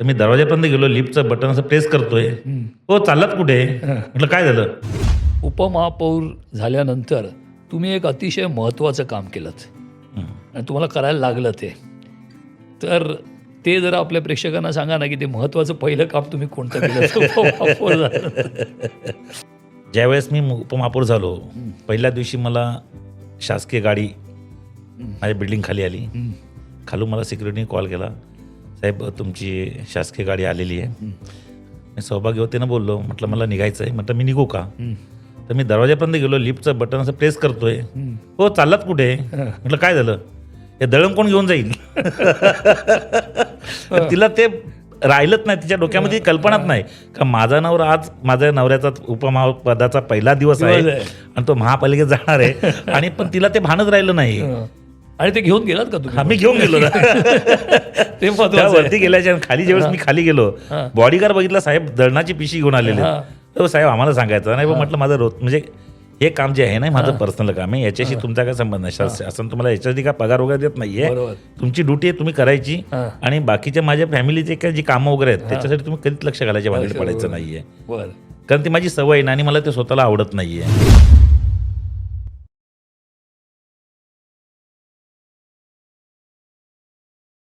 तर मी दरवाजापर्यंत गेलो लिफ्टचं बटन असं प्रेस करतोय. हो चाललात कुठे? म्हटलं काय झालं? उपमहापौर झाल्यानंतर तुम्ही एक अतिशय महत्त्वाचं काम केलं आणि तुम्हाला करायला लागलं ते. तर ते जरा आपल्या प्रेक्षकांना सांगा ना की ते महत्त्वाचं पहिलं काम तुम्ही कोणतं केलं. ज्यावेळेस मी उपमहापौर झालो पहिल्या दिवशी मला शासकीय गाडी माझ्या बिल्डिंग खाली आली. खालून मला सिक्युरिटीने कॉल केला. साहेब तुमची शासकीय गाडी आलेली आहे. मी सौभाग्यवतीनं बोललो म्हटलं मला निघायचं आहे म्हटलं मी निघू का. तर मी दरवाजापर्यंत गेलो लिफ्टचं बटन असं प्रेस करतोय. हो चाललात कुठे? म्हटलं काय झालं? हे दळण कोण घेऊन जाईल? तिला ते राहिलंच नाही तिच्या डोक्यामध्ये कल्पनाच नाही. का माझा नवरा आज माझ्या नवऱ्याचा उपमहापदाचा पहिला दिवस आहे. आणि तो महापालिकेत जाणार आहे. आणि पण तिला ते भानच राहिलं नाही. आणि ते घेऊन गेलात का तुम्ही? आम्ही घेऊन गेलो ना. ते त्या महत्वाचं आहे. वरती गेल्याच्या खाली ज्यावेळेस मी खाली गेलो हा. बॉडीगार्ड बघितला साहेब दळणाची पिशी घेऊन आलेले. हा. तर साहेब आम्हाला सांगायचं नाही बा म्हटलं माझं रोज म्हणजे हे काम जे आहे ना माझं पर्सनल काम आहे. याच्याशी तुमचा काय संबंध नाही. शास- शासन तुम्हाला याच्यासाठी काय पगार वगैरे देत नाहीये. बरोबर. तुमची ड्युटी आहे तुम्ही करायची. हा. आणि बाकीच्या माझ्या फॅमिलीचे काय जी कामं वगैरे आहेत त्याच्यासाठी तुम्ही कधीच लक्ष घालायच्या भानगडीत पडायचं नाहीये. बरं. कारण ती माझी सवय आहे ना आणि मला ते स्वतःला आवडत नाहीये.